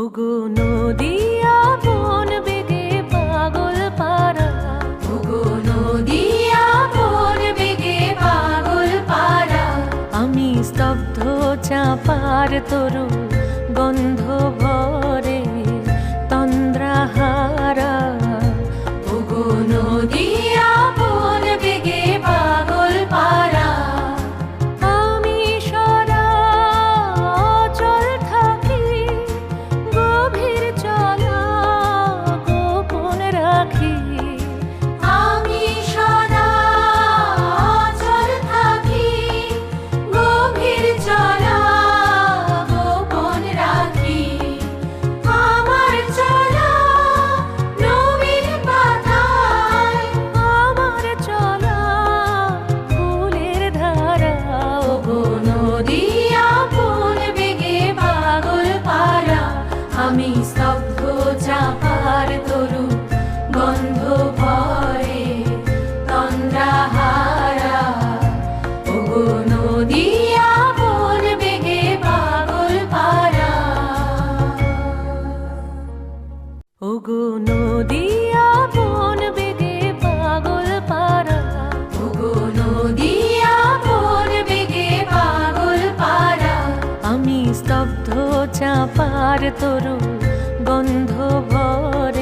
ওগো নদিয়া বন বেগে পাগল পারা ওগো নদিয়া বন বেগে পাগল পারা আমি স্তব্ধ চাপার তরু গন্ধ ভরে তন্দ্রাহারা। ওগো চাপার তরু গন্ধ ভরে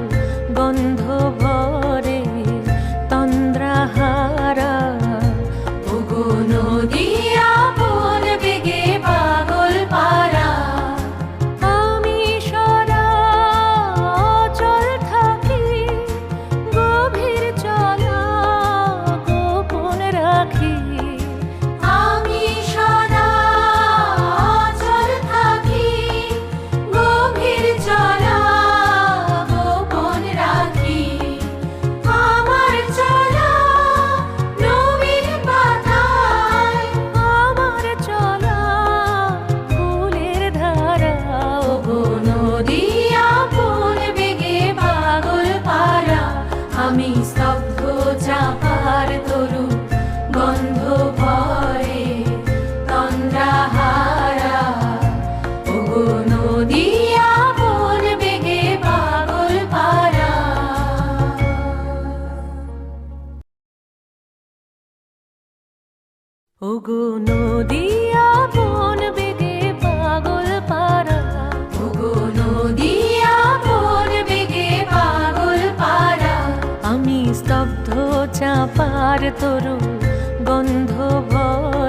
গন্ধ ভরে তন্দ্রাহারা। ওগো নদিয়া বন বেগে পাগল পারা আমি সদা অচল থাকি, গভীর চলা গোপন রাখি। ওগো নদিয়া বন বেগে পাগল পারা ওগো নদিয়া বন বেগে পাগল পারা আমি স্তব্ধ চাপার তরু গন্ধ ভরে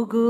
ওগো